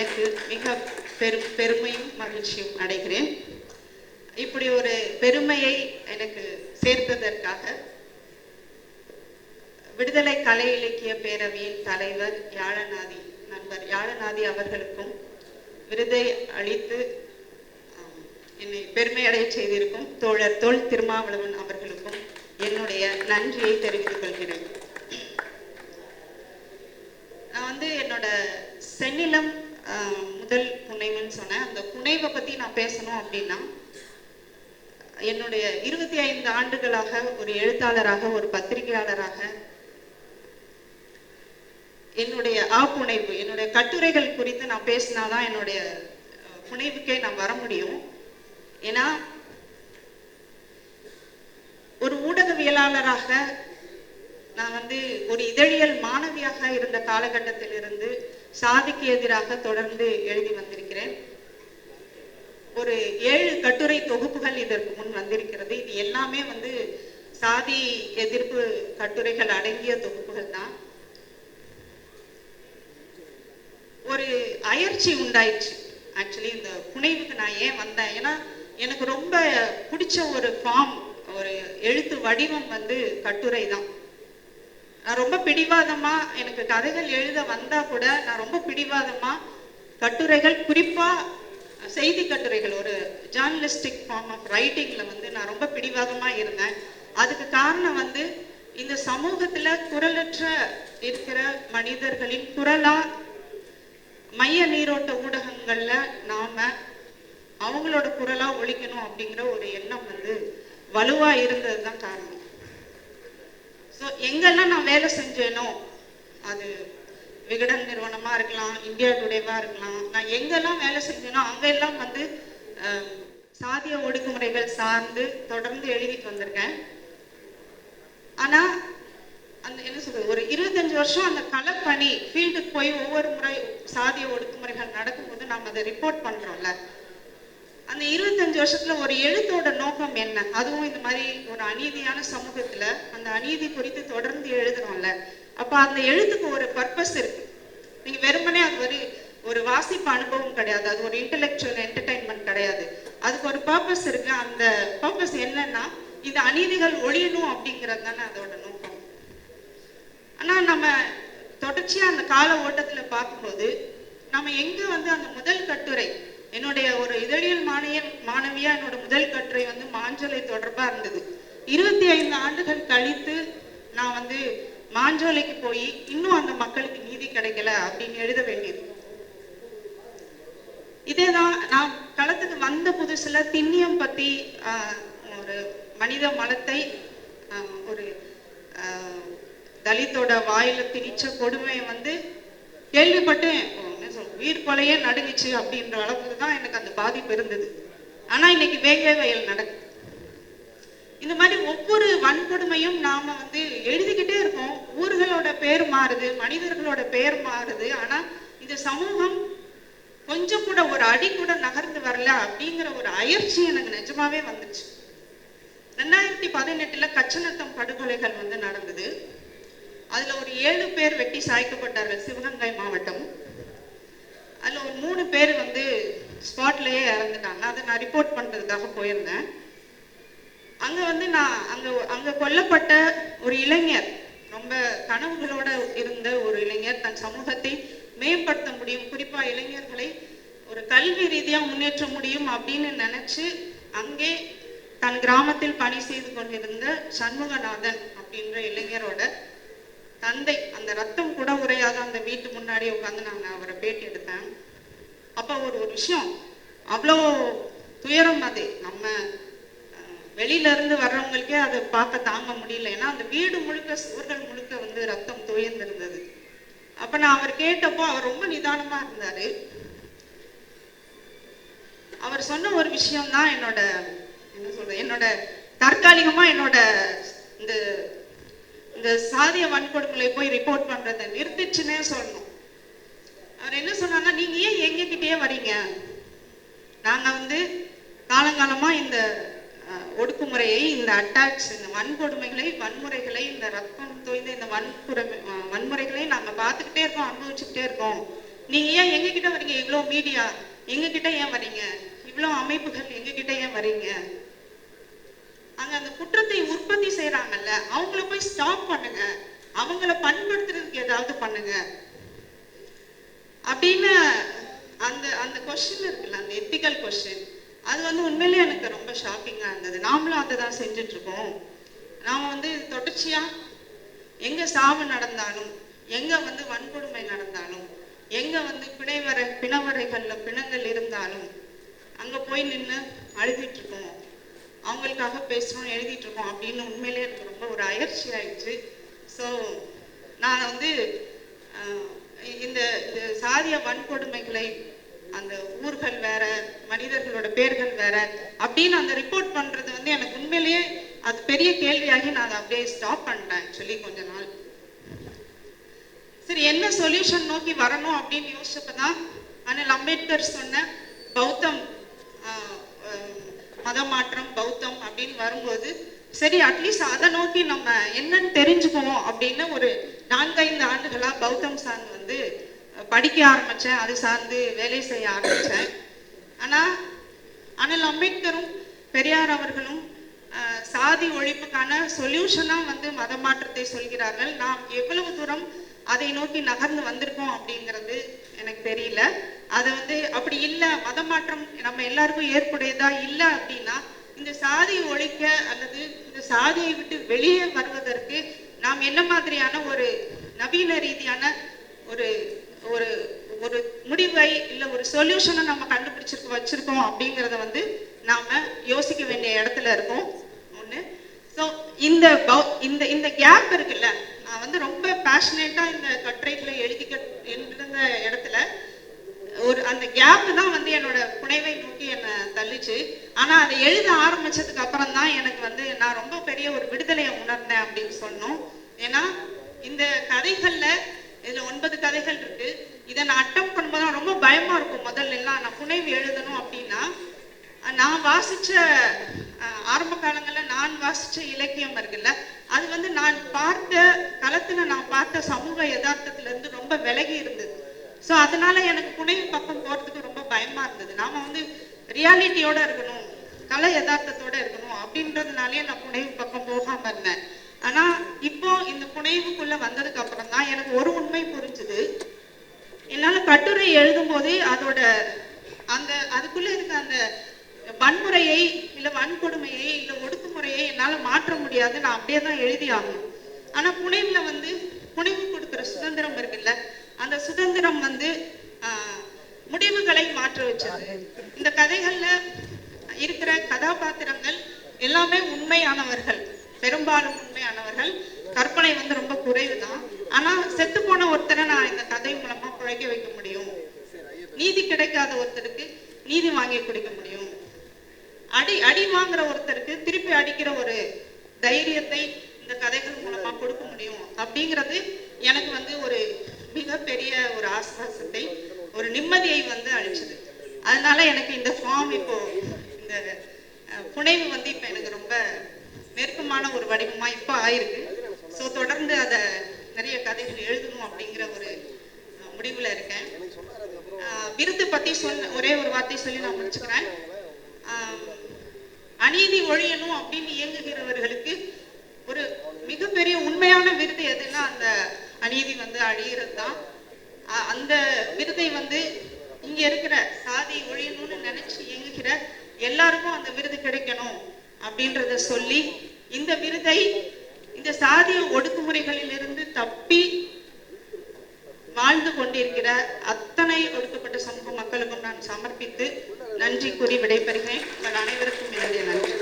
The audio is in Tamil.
எனக்கு மிக பெரு பெருமையும் மகிழ்ச்சியும் அடைகிறேன். இப்படி ஒரு பெருமையை எனக்கு சேர்த்ததற்காக விடுதலை கலை இலக்கிய பேரவையின் தலைவர் யாழநாதி நண்பர் யாழநாதி அவர்களுக்கும் விருதை அளித்து என்னை பெருமையடைய செய்திருக்கும் தோழர் தோல் திருமாவளவன் அவர்களுக்கும் என்னுடைய நன்றியை தெரிவித்துக் கொள்கிறேன். நான் வந்து என்னோட சென்னிலம் முதல் புனைவுன்னு சொன்னேன். அந்த புனைவை பத்தி நான் பேசணும் அப்படின்னா என்னுடைய இருபத்தி ஐந்து ஆண்டுகளாக ஒரு எழுத்தாளராக ஒரு பத்திரிகையாளராக என்னுடைய ஆப்புனைவு என்னுடைய கட்டுரைகள் குறித்து நான் பேசினாதான் என்னுடைய புனைவுக்கே நான் வர முடியும். ஏன்னா ஒரு ஊடகவியலாளராக நான் வந்து ஒரு இதழியல் மாணவியாக இருந்த காலகட்டத்திலிருந்து சாதிக்கு எதிராக தொடர்ந்து எழுதி வந்திருக்கிறேன். ஒரு ஏழு கட்டுரை தொகுப்புகள் இதற்கு முன் வந்திருக்கிறது. இது எல்லாமே வந்து சாதி எதிர்ப்பு கட்டுரைகள் அடங்கிய தொகுப்புகள் தான். ஒரு அயற்சி உண்டாயிடுச்சு ஆக்சுவலி இந்த புனைவுக்கு நான் ஏன் வந்தேன்? ஏன்னா எனக்கு ரொம்ப பிடிச்ச ஒரு ஃபார்ம் ஒரு எழுத்து வடிவம் வந்து கட்டுரை தான். நான் ரொம்ப பிடிவாதமா எனக்கு கதைகள் எழுத வந்தா கூட நான் ரொம்ப பிடிவாதமா கட்டுரைகள் குறிப்பா செய்தி கட்டுரைகள். ஒரு ஜேர்னலிஸ்டிக் ஃபார்ம் ஆஃப் ரைட்டிங்ல வந்து நான் ரொம்ப பிடிவாதமா இருந்தேன். அதுக்கு காரணம் வந்து இந்த சமூகத்துல குரலற்ற இருக்கிற மனிதர்களின் குரலா மைய நீரோட்ட ஊடகங்கள்ல நாம அவங்களோட குரலா ஒழிக்கணும் அப்படிங்கிற ஒரு எண்ணம் வந்து வலுவா இருந்தது தான் காரணம். ஸோ எங்கெல்லாம் நான் வேலை செஞ்சேனோ அது விகடன் நிறுவனமாக இருக்கலாம் இந்தியா டுடேவாக இருக்கலாம் நான் எங்கெல்லாம் வேலை செஞ்சேனோ அங்கெல்லாம் வந்து சாதிய ஒடுக்குமுறைகள் சார்ந்து தொடர்ந்து எழுதிட்டு வந்திருக்கேன். ஆனால் அந்த என்ன சொல்றது ஒரு இருபத்தஞ்சு வருஷம் அந்த களப்பணி ஃபீல்டுக்கு போய் ஒவ்வொரு முறை சாதிய ஒடுக்குமுறைகள் நடக்கும்போது நாம் அதை ரிப்போர்ட் பண்ணுறோம்ல அந்த இருபத்தஞ்சு வருஷத்துல ஒரு எழுத்தோட நோக்கம் என்ன? அதுவும் இந்த மாதிரி ஒரு அநீதியான சமூகத்துல அந்த அநீதி குறித்து தொடர்ந்து எழுதுறோம்ல அப்ப அந்த எழுத்துக்கு ஒரு பர்பஸ் இருக்கு. நீங்க வெறுமனே அது ஒரு ஒரு வாசிப்பு அனுபவம் கிடையாது. அது ஒரு இன்டெலெக்சுவல் என்டர்டைன்மெண்ட் கிடையாது. அதுக்கு ஒரு பர்பஸ் இருக்கு. அந்த பர்பஸ் என்னன்னா இந்த அநீதிகள் ஒழியணும் அப்படிங்கிறது தானே அதோட நோக்கம். ஆனா நம்ம தொடர்ச்சியா அந்த கால ஓட்டத்துல பார்க்கும்போது நம்ம எங்க வந்து அந்த முதல் கட்டுரை என்னுடைய ஒரு இதழியல் மாணவிய மாணவியா என்னோட முதல் கட்டுரை வந்து மாஞ்சோலை தொடர்பா இருந்தது. இருபத்தி ஐந்து ஆண்டுகள் கழித்து நான் வந்து மாஞ்சோலைக்கு போய் இன்னும் அந்த மக்களுக்கு நீதி கிடைக்கல அப்படின்னு எழுத வேண்டியது. இதேதான் நான் களத்துக்கு வந்த புதுசுல திண்ணியம் பத்தி ஆஹ், ஒரு மனித மலத்தை ஆஹ், ஒரு ஆஹ், தலித்தோட வாயில திணிச்ச கொடுமையை வந்து கேள்விப்பட்டேன். வீடு என்ன உயிர் கொலையே நடுங்குச்சு அப்படின்ற அளவுக்கு தான் எனக்கு அந்த பாதிப்பு இருந்தது. ஆனா இன்னைக்கு வேங்கை வயல் நடக்குது இந்த மாதிரி ஒவ்வொரு வன்கொடுமையும் நாம வந்து எழுதிக்கிட்டே இருக்கோம். ஊர்களோட பேர் மாறுது மனிதர்களோட பேர் மாறுது. ஆனா இந்த சமூகம் கொஞ்சம் கூட ஒரு அடி கூட நகர்ந்து வரல அப்படிங்கிற ஒரு அயற்சி எனக்கு நிஜமாவே வந்துச்சு ரெண்டாயிரத்தி பதினெட்டுல கச்சநத்தம் படுகொலைகள் வந்து நடந்தது. அதுல ஒரு ஏழு பேர் வெட்டி சாய்க்கப்பட்டார்கள் சிவகங்கை மாவட்டம். அதில் ஒரு மூணு பேர் வந்து ஸ்பாட்லேயே இறந்துட்டாங்க. அதை நான் ரிப்போர்ட் பண்ணுறதுக்காக போயிருந்தேன். அங்கே வந்து நான் அங்கே அங்கே கொல்லப்பட்ட ஒரு இளைஞர் ரொம்ப கனவுகளோட இருந்த ஒரு இளைஞர் தன் சமூகத்தை மேம்படுத்த முடியும். குறிப்பாக இளைஞர்களை ஒரு கல்வி ரீதியாக முன்னேற்ற முடியும் அப்படின்னு நினச்சி அங்கே தன் கிராமத்தில் பணி செய்து கொண்டிருந்த சண்முகநாதன் அப்படின்ற இளைஞரோட தந்தை அந்த ரத்தம் கூட உரையாத அந்த வீட்டு முன்னாடி உட்காந்து நான் அவரை பேட்டி எடுத்தேன். அப்ப ஒரு ஒரு விஷயம் அவ்வளோ துயரம் அது. நம்ம வெளியில இருந்து வர்றவங்களுக்கே அதை பார்க்க தாங்க முடியல. ஏன்னா அந்த வீடு முழுக்க சுவர்கள் முழுக்க வந்து ரத்தம் துயர்ந்திருந்தது அப்ப நான் அவர் கேட்டப்போ அவர் ரொம்ப நிதானமா இருந்தாரு. அவர் சொன்ன ஒரு விஷயம் தான் என்னோட என்ன சொல்றது என்னோட தற்காலிகமா என்னோட இந்த இந்த சாதிய வன்கொடுமைகளை போய் ரிப்போர்ட் பண்றதை நிறுத்திச்சுன்னே சொல்லணும். அவர் என்ன சொன்னார்னா நீங்க ஏன் எங்க கிட்டயே வரீங்க? நாங்க வந்து காலங்காலமா இந்த ஒடுக்குமுறையை இந்த அட்டாக்ஸ் இந்த வன்கொடுமைகளை வன்முறைகளை இந்த ரத்தம் தோய்ந்த இந்த வன்குறை வன்முறைகளை நாங்க பார்த்துக்கிட்டே இருக்கோம் அனுபவிச்சுக்கிட்டே இருக்கோம். நீங்க ஏன் எங்க கிட்ட வரீங்க? இவ்வளோ மீடியா எங்க கிட்ட ஏன் வரீங்க? இவ்வளோ அமைப்புகள் எங்க கிட்ட ஏன் வரீங்க? அங்க அந்த குற்றத்தை உற்பத்தி செய்யறாங்கல்ல அவங்கள போய் ஸ்டாப் பண்ணுங்க. அவங்கள பண்படுத்துறதுக்கு ஏதாவது பண்ணுங்க. அப்படின்னு அந்த அந்த கொஸ்டின் இருக்குல்ல அந்த எத்திக்கல் கொஸ்டின் அது வந்து உண்மையிலேயே எனக்கு ரொம்ப ஷாக்கிங்கா இருந்தது. நாமளும் அதை தான் செஞ்சுட்டு இருக்கோம் நாம வந்து தொடர்ச்சியா எங்க சாவு நடந்தாலும் எங்க வந்து வன்கொடுமை நடந்தாலும் எங்க வந்து பிணைவரை பிணவரைகள்ல பிணங்கள் இருந்தாலும் அங்க போய் நின்று அழுதிட்டு இருக்கோம் அவங்களுக்காக பேசுறோம் எழுதிட்டு இருக்கோம் அப்படின்னு உண்மையிலேயே எனக்கு ரொம்ப ஒரு அயற்சி ஆயிடுச்சு. ஸோ நான் வந்து இந்த இந்த சாதிய வன்கொடுமைகளை அந்த ஊர்கள் வேற மனிதர்களோட பேர்கள் வேற அப்படின்னு அந்த ரிப்போர்ட் பண்றது வந்து எனக்கு உண்மையிலேயே அது பெரிய கேள்வியாகி நான் அதை அப்படியே ஸ்டாப் பண்ணிட்டேன் ஆக்சுவலி கொஞ்ச நாள். சரி என்ன சொல்யூஷன் நோக்கி வரணும் அப்படின்னு யோசிச்சப்பதான் அண்ணல் அம்பேத்கர் சொன்ன பௌத்தம் ஆஹ், மதமாற்றம் பௌத்தம் அப்படின்னு வரும்போது சரி அட்லீஸ்ட் அதை நோக்கி நம்ம என்னன்னு தெரிஞ்சுக்குவோம் அப்படின்னு ஒரு நான்கைந்து ஆண்டுகளா பௌத்தம் சார்ந்து வந்து படிக்க ஆரம்பிச்சேன். அது சார்ந்து வேலை செய்ய ஆரம்பிச்சேன். ஆனா அனல் அம்பேத்கரும் பெரியார் அவர்களும் சாதி ஒழிப்புக்கான சொல்யூஷனாக வந்து மத மாற்றத்தை சொல்கிறார்கள். நாம் எவ்வளவு தூரம் அதை நோக்கி நகர்ந்து வந்திருக்கோம் அப்படிங்கிறது எனக்கு தெரியல. அதை வந்து அப்படி இல்லை மத மாற்றம் நம்ம எல்லாருக்கும் ஏற்புடையதா இல்லை அப்படின்னா இந்த சாதி ஒழிக்க அல்லது இந்த சாதியை விட்டு வெளியே வருவதற்கு நாம் என்ன மாதிரியான ஒரு நவீன ரீதியான ஒரு ஒரு ஒரு முடிவை இல்லை ஒரு சொல்யூஷனை நம்ம கண்டுபிடிச்சிருக்க வச்சிருக்கோம் அப்படிங்கிறத வந்து நாம யோசிக்க வேண்டிய இடத்துல இருக்கோம். இந்த இந்த இந்த கேப் இருக்குல்ல நான் வந்து ரொம்ப பேஷனேட்டா இந்த கட்டுரைகளை எழுதிக்க இருந்த இடத்துல ஒரு அந்த கேப் தான் வந்து என்னோட புனைவை நோக்கி என்னை தள்ளிச்சு. ஆனா அதை எழுத ஆரம்பிச்சதுக்கு அப்புறம் தான் எனக்கு வந்து நான் ரொம்ப பெரிய ஒரு விடுதலையை உணர்ந்தேன் அப்படின்னு சொன்னோம் ஏன்னா இந்த கதைகள்ல இதுல ஒன்பது கதைகள் இருக்கு. இதை நான் அட்டம் பண்ணும்போது ரொம்ப பயமா இருக்கும். முதல்ல எல்லாம் நான் புனைவு எழுதணும் அப்படின்னா நான் வாசிச்ச ஆரம்ப காலங்கள்ல நான் வாசிச்ச இலக்கியம் இருக்குல்ல அது வந்து நான் பார்த்த களத்துல நான் பார்த்த சமூக யதார்த்தத்துல இருந்து ரொம்ப விலகி இருந்தது. சோ அதனால எனக்கு புனைவு பக்கம் போறதுக்கு ரொம்ப பயமா இருந்தது. நாம வந்து ரியாலிட்டியோட இருக்கணும் கலை யதார்த்தத்தோட இருக்கணும் அப்படின்றதுனாலயே நான் புனைவு பக்கம் போகாம இருந்தேன். ஆனா இப்போ இந்த புனைவுக்குள்ள வந்ததுக்கு அப்புறம் தான் எனக்கு ஒரு உண்மை புரிஞ்சுது. என்னால கட்டுரை எழுதும் போதே அதோட அந்த அதுக்குள்ள இருக்க அந்த வன்முறையை இல்ல வன்கொடுமையை இல்ல ஒடுக்குமுறையை என்னால மாற்ற முடியாது. நான் அப்படியே தான் எழுதி ஆகணும் ஆனா புனைவுல வந்து புனைவு கொடுக்கிற சுதந்திரம் இருக்குல்ல அந்த சுதந்திரம் வந்து ஆஹ், முடிவுகளை மாற்ற வச்சது. இந்த கதைகள்ல இருக்கிற கதாபாத்திரங்கள் எல்லாமே உண்மையானவர்கள் பெரும்பாலும் உண்மையானவர்கள். கற்பனை வந்து ரொம்ப குறைவுதான். ஆனா செத்து போன ஒருத்தரை நான் இந்த கதை மூலமா பிழைக்க வைக்க முடியும். நீதி கிடைக்காத ஒருத்தருக்கு நீதி வாங்கி கொடுக்க முடியும். அடி அடி வாங்குற ஒருத்தருக்கு திருப்பி அடிக்கிற ஒரு தைரியத்தை இந்த கதைகள் மூலமா கொடுக்க முடியும். அப்படிங்கிறது எனக்கு வந்து ஒரு மிகப்பெரிய ஒரு ஆஸ்வாசத்தை ஒரு நிம்மதியை வந்து அளிச்சது. அதனால எனக்கு இந்த ஃபார்ம் இப்போ இந்த புனைவு வந்து இப்ப எனக்கு ரொம்ப நெருக்கமான ஒரு வடிவமா இப்போ ஆயிருக்கு. ஸோ தொடர்ந்து அதை நிறைய கதைகள் எழுதணும் அப்படிங்கிற ஒரு முடிவில் முடிவுல இருக்கேன். விருது பத்தி சொன்ன ஒரே ஒரு வார்த்தை சொல்லி நான் முடிச்சுக்கிறேன். அநீதி ஒழியணும் அப்படின்னு இயங்குகிறவர்களுக்கு ஒரு மிகப்பெரிய உண்மையான விருது எதுன்னா அந்த அநீதி வந்து அழியிறது தான் அந்த விருதை வந்து இங்க இருக்கிற சாதி ஒழியணும்னு நினைச்சு இயங்குகிற எல்லாருக்கும் அந்த விருது கிடைக்கணும் அப்படின்றத சொல்லி இந்த விருதை இந்த சாதிய ஒடுக்குமுறைகளிலிருந்து தப்பி வாழ்ந்து கொண்டிருக்கிற அத்தனை ஒடுக்கப்பட்ட சமூக மக்களுக்கும் நான் சமர்ப்பித்து நன்றி கூறி விடைபெறுகிறேன். உங்கள் அனைவருக்கும் என்னுடைய நன்றி.